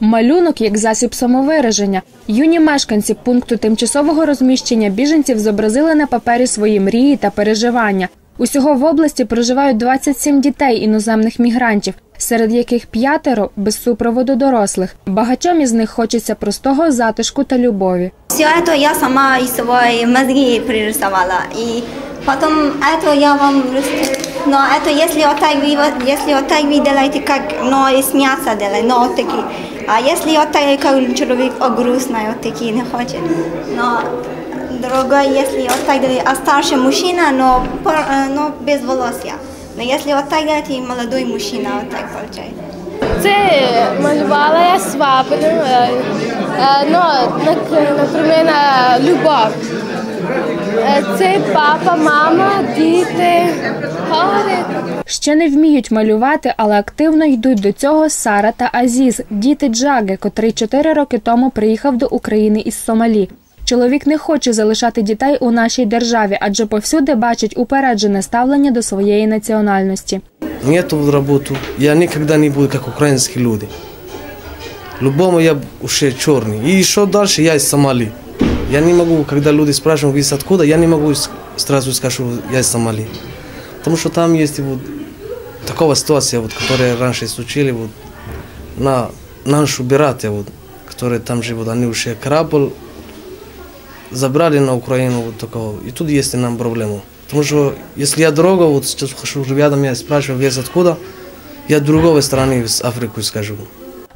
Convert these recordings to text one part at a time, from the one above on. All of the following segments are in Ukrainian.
Малюнок як засіб самовираження. Юні мешканці пункту тимчасового розміщення біженців зобразили на папері свої мрії та переживання. Усього в області проживають 27 дітей іноземних мігрантів, серед яких п'ятеро без супроводу дорослих. Багатьом із них хочеться простого затишку та любові. Все это я сама из своей мозги пририсовала. И потом это я вам... рис- Но это если вот так вы, вот- если вот так вы делаете, как, но из мяса делаете, но вот такие. А если вот так, как человек о, грустный, вот такие не хочет. Но другой, если вот так делаете, а старший мужчина, но, пор- э, но без волосья. Но если вот так делаете, молодой мужчина, вот так получается. Це малювала я свабину, е, е, ну, на- наприклад, на любов. Е, Це папа, мама, діти, гори. Ще не вміють малювати, але активно йдуть до цього Сара та Азіз, діти Джаги, котрий чотири роки тому приїхав до України із Сомалі. Чоловік не хоче залишати дітей у нашій державі, адже повсюди бачить упереджене ставлення до своєї національності. Нету работу. Я никогда не буду как украинские люди. Любому я уже черный. И еще дальше я из Сомали. Я не могу, когда люди спрашивают, с откуда, я не могу с- сразу сказать, я из Сомали. Потому что там есть вот такая ситуация, вот, которая раньше случили, вот, на нашу братья, вот, которые там живут, они уже корабль забрали на Украину вот такого. И тут есть нам проблема. Потому что если я дорога, вот сейчас хожу рядом, я спрашиваю, вес откуда, я другой страны, с Африки скажу.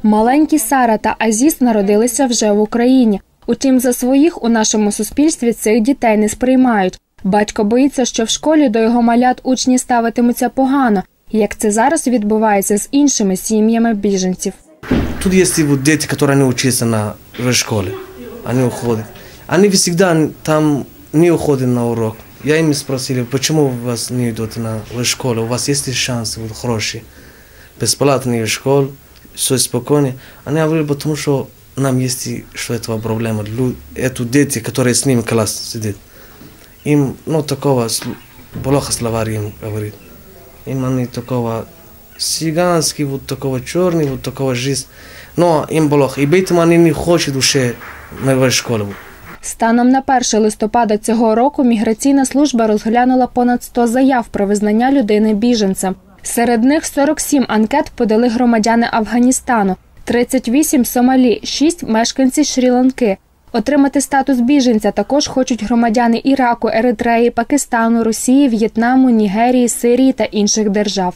Маленькі Сара та Азіз народилися вже в Україні. Утім, за своїх у нашому суспільстві цих дітей не сприймають. Батько боїться, що в школі до його малят учні ставитимуться погано, як це зараз відбувається з іншими сім'ями біженців. Тут есть и вот дети, которые не учатся на, в школе, они уходят. Они всегда там не уходят на урок. Я им спросил, почему у вас не идут на в школу, у вас есть шансы вот, хорошие, бесплатные школы, все спокойно. Они говорили, потому что нам есть и что этого проблема. Лю- Это дети, которые с ним в класс сидят. Им, ну, такого, сл- плохо словарь им говорит. Им они такого цыганский, вот такого черный, вот такого жизнь. Но им плохо. И поэтому они не хотят уже на школу. Станом на 1 листопада цього року міграційна служба розглянула понад 100 заяв про визнання людини біженцем. Серед них 47 анкет подали громадяни Афганістану, 38 – Сомалі, 6 – мешканці Шрі-Ланки. Отримати статус біженця також хочуть громадяни Іраку, Еритреї, Пакистану, Росії, В'єтнаму, Нігерії, Сирії та інших держав.